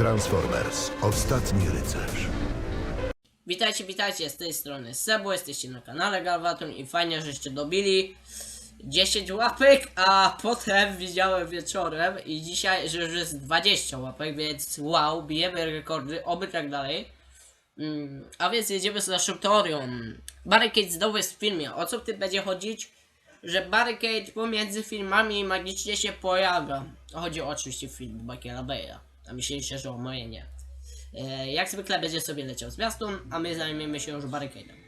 Transformers. Ostatni rycerz. Witajcie, witajcie, z tej strony Sebo, jesteście na kanale Galvatron i fajnie, żeście dobili 10 łapek, a potem widziałem wieczorem i dzisiaj, że już jest 20 łapek, więc wow, bijemy rekordy, oby tak dalej. Mm, a więc jedziemy z naszą teorią. Barricade znowu jest w filmie. O co w tym będzie chodzić? Że Barricade pomiędzy filmami magicznie się pojawia. Chodzi oczywiście o film Michaela Bay'a. A myśleliście, że o moje nie. E, jak zwykle będzie sobie leciał z miastą, a my zajmiemy się już Barricade'em.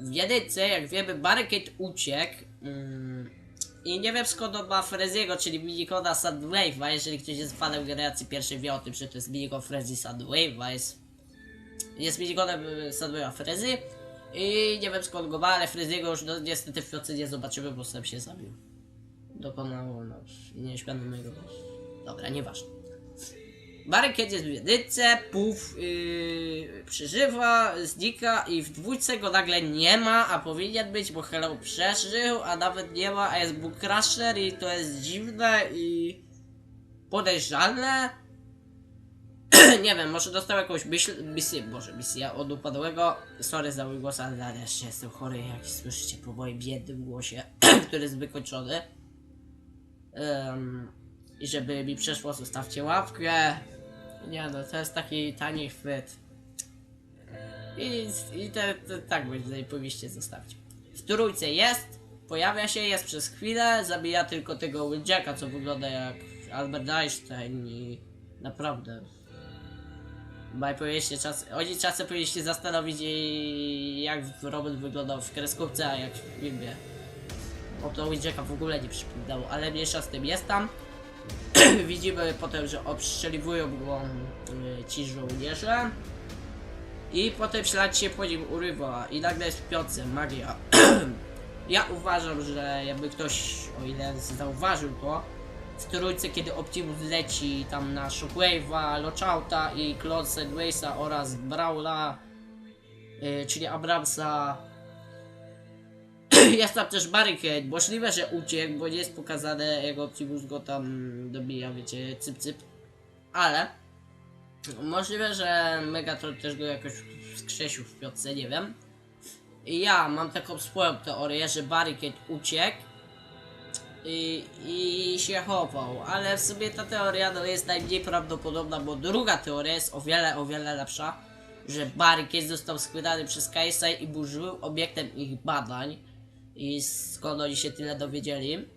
W jedynce, jak wiemy, Barricade uciekł. Mm, I nie wiem skąd on ma Freziego, czyli minikoda Soundwave'a. Jeżeli ktoś jest fanem generacji pierwszej, wie o tym, że to jest minikon Frezi Soundwave'a. Jest, jest minikodem y, Soundwave'a Frezy. I nie wiem skąd go ma, ale Freziego już no, niestety w nocy nie zobaczymy, bo sam się zabił. Dokonał no, nieświadomego. Dobra, nieważne. Barricade jest w jedynce, Puff yy, przeżywa, znika i w dwójce go nagle nie ma, a powinien być, bo Hello przeżył, a nawet nie ma, a jest Book Crusher i to jest dziwne i podejrzane. nie wiem, może dostał jakąś myśl, misję, boże, misję od upadłego. Sorry za mój głos, ale ja jeszcze jestem chory, jak słyszycie po moim biednym głosie, który jest wykończony. Em, I żeby mi przeszło, zostawcie łapkę. Nie no, to jest taki tani chwyt. I, i te, te, tak będzie powinniście zostawić. W trójce jest, pojawia się, jest przez chwilę, zabija tylko tego Jacka, co wygląda jak Albert Einstein i naprawdę. Bo powinniście czas, oni czasem zastanowić i jak robot wyglądał w kreskówce, a jak w filmie. O to Jacka w ogóle nie przypominało, ale mniejsza z tym jest tam. Widzimy potem, że obstrzeliwują go y, ci żołnierze. I potem ślad się po nim urywa i nagle jest w piątce magia. ja uważam, że jakby ktoś, o ile zauważył to, w trójce, kiedy Optimus leci tam na Shockwave'a, Lochouta i Claude Sideways'a oraz Brawla, y, czyli Abramsa, jest tam też Barricade. Możliwe, że uciekł, bo nie jest pokazane, jak Optimus go tam dobija, wiecie, cyp cyp. Ale możliwe, że Megatron też go jakoś wskrzesił w piątce, nie wiem. I ja mam taką swoją teorię, że Barricade uciekł i, i się chował, ale w sumie ta teoria no, jest najmniej prawdopodobna, bo druga teoria jest o wiele, o wiele lepsza, że Barricade został schwytany przez KSI i był żyłym obiektem ich badań i skąd oni się tyle dowiedzieli.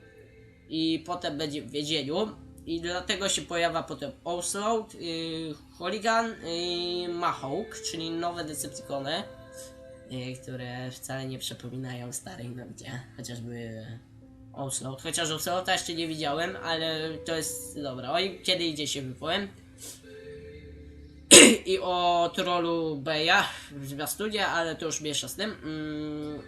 I potem będzie w więzieniu. I dlatego się pojawia potem Onslaught, yy, Hooligan i Mahawk, czyli nowe Decepticony, yy, które wcale nie przypominają starych, no gdzie chociażby Onslaught, chociaż Onslaughta jeszcze nie widziałem, ale to jest dobra, oj, kiedy idzie się wypowiem i o trollu Beja w zwiastunie, ale to już mniejsza z tym. Mm,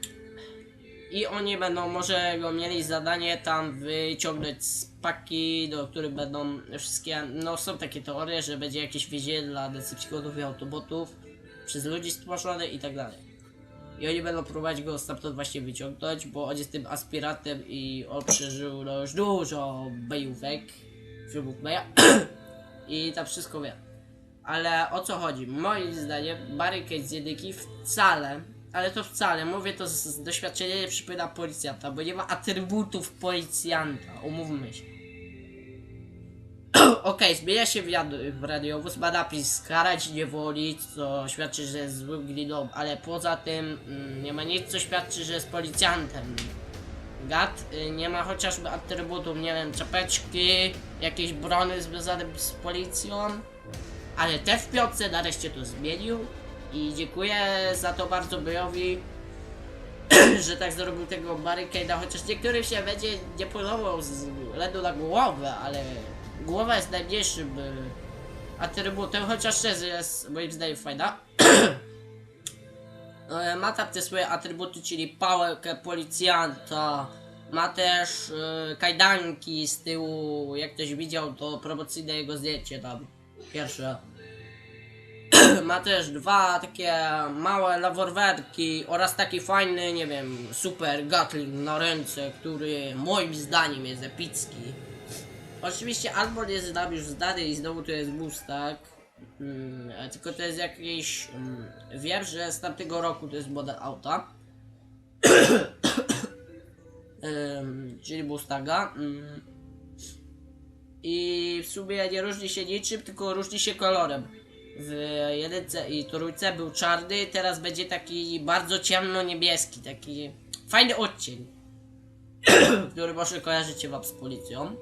I oni będą może go mieli zadanie tam wyciągnąć z paki, do których będą wszystkie, no są takie teorie, że będzie jakieś więzienie dla Decepticonów i Autobotów przez ludzi stworzone i tak dalej. I oni będą próbować go stamtąd właśnie wyciągnąć, bo on jest tym aspiratem i on przeżył no już dużo bejówek, filmów Beja i tam wszystko wie. Ale o co chodzi? Moim zdaniem Barricade z jedynki wcale, ale to wcale, mówię to z, z doświadczenia przypomina policjanta, bo nie ma atrybutów policjanta, umówmy się. Okej, zmienia się w, radiowóz, ma napis skarać nie woli, co świadczy, że jest złym gliną, ale poza tym mm, nie ma nic, co świadczy, że jest policjantem. Gad y, nie ma chociażby atrybutów, nie wiem, czapeczki, jakieś brony związane z policją. Ale te w piątce nareszcie to zmienił i dziękuję za to bardzo Bojowi, że tak zrobił tego Barricada, chociaż niektórym się będzie nie podobał z względu na głowę, ale głowa jest najmniejszym y, atrybutem, chociaż też jest moim zdaniem fajna. E, Ma tam te swoje atrybuty, czyli pałkę policjanta. Ma też e, kajdanki z tyłu. Jak ktoś widział, to promocyjne jego zdjęcie tam. Pierwsze. Ma też dwa takie małe laworwerki oraz taki fajny, nie wiem, super Gatling na ręce, który moim zdaniem jest epicki. Oczywiście Arbor jest nam już znany i znowu to jest Mustang. Mm, a tylko to jest jakiś... Mm, wiem, że z tamtego roku to jest model auta. Czyli Mustanga. Mm. I w sumie nie różni się niczym, tylko różni się kolorem. W jedynce i trójce był czarny, teraz będzie taki bardzo ciemno-niebieski, taki fajny odcień, który może kojarzycie wam z policją.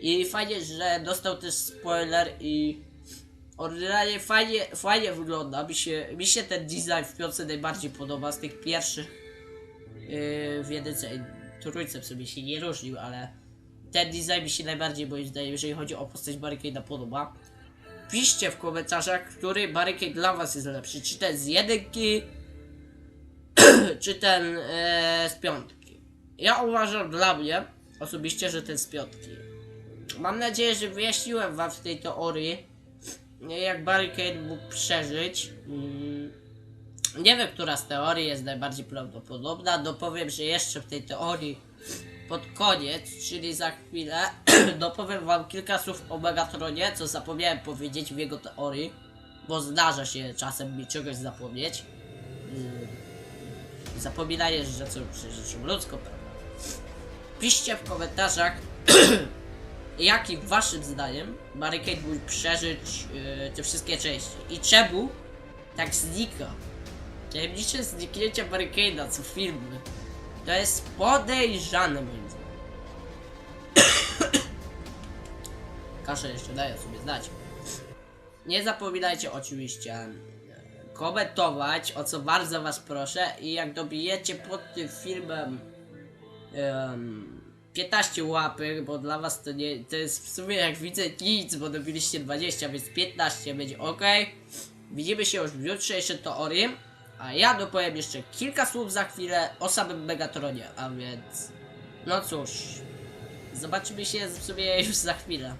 I fajnie, że dostał też spoiler i ordynarnie fajnie, fajnie wygląda. Mi się, mi się ten design w piątce najbardziej podoba z tych pierwszych yy, w jedynce i trójce w się nie różnił, ale ten design mi się najbardziej moim zdaniem, jeżeli chodzi o postać Barricada podoba. Piszcie w komentarzach, który Barricade dla was jest lepszy, czy ten z jedynki, czy ten e, z piątki. Ja uważam dla mnie osobiście, że ten z piątki. Mam nadzieję, że wyjaśniłem wam w tej teorii, jak Barricade mógł przeżyć. Mm, Nie wiem, która z teorii jest najbardziej prawdopodobna. Dopowiem, że jeszcze w tej teorii pod koniec, czyli za chwilę, dopowiem wam kilka słów o Megatronie, co zapomniałem powiedzieć w jego teorii, bo zdarza się czasem mi czegoś zapomnieć. Mm, Zapominanie, że co rzeczą ludzką, prawda? Piszcie w komentarzach, jaki waszym zdaniem Barricade mógł przeżyć yy, te wszystkie części i czemu tak znika. Tajemnicze zniknięcie Barricade'a co filmy. To jest podejrzane moim zdaniem. Kaszę jeszcze daję sobie znać. Nie zapominajcie oczywiście e, komentować, o co bardzo was proszę i jak dobijecie pod tym filmem em, 15 łapek, bo dla was to nie, to jest w sumie jak widzę nic, bo dobiliście 20, więc 15 będzie ok. Widzimy się już w jutrzejszej teorii, a ja dopowiem jeszcze kilka słów za chwilę o samym Megatronie, a więc... No cóż, zobaczymy się w sumie już za chwilę.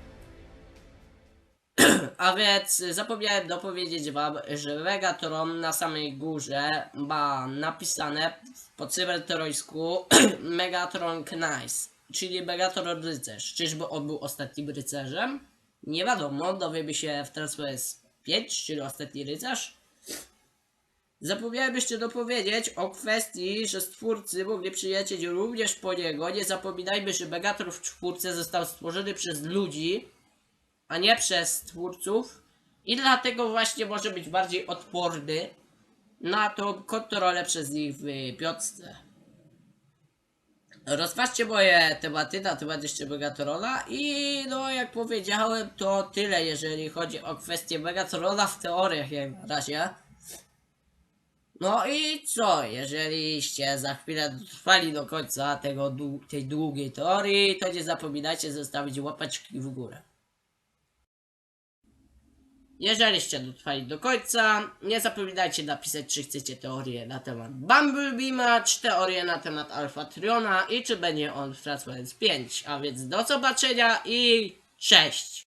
A więc zapomniałem dopowiedzieć wam, że Megatron na samej górze ma napisane po cyberterrorisku Megatron Knights, czyli Megatron rycerz. Czyżby on był ostatnim rycerzem? Nie wiadomo, dowiemy się w Transformers 5, czyli ostatni rycerz. Zapomniałem jeszcze dopowiedzieć o kwestii, że stwórcy mogli przyjechać również po niego. Nie zapominajmy, że Megatron w czwórce został stworzony przez ludzi, a nie przez twórców i dlatego właśnie może być bardziej odporny na tą kontrolę przez nich w piątce. Rozważcie moje tematy na temat jeszcze Megatrona i no jak powiedziałem to tyle jeżeli chodzi o kwestię Megatrona w teoriach jak na razie. No i co, jeżeliście za chwilę dotrwali do końca tego, tej długiej teorii, to nie zapominajcie zostawić łapeczki w górę. Jeżeliście dotrwali do końca, nie zapominajcie napisać, czy chcecie teorię na temat Bumblebeama, czy teorię na temat Alpha Triona i czy będzie on w Transformers 5. A więc do zobaczenia i cześć!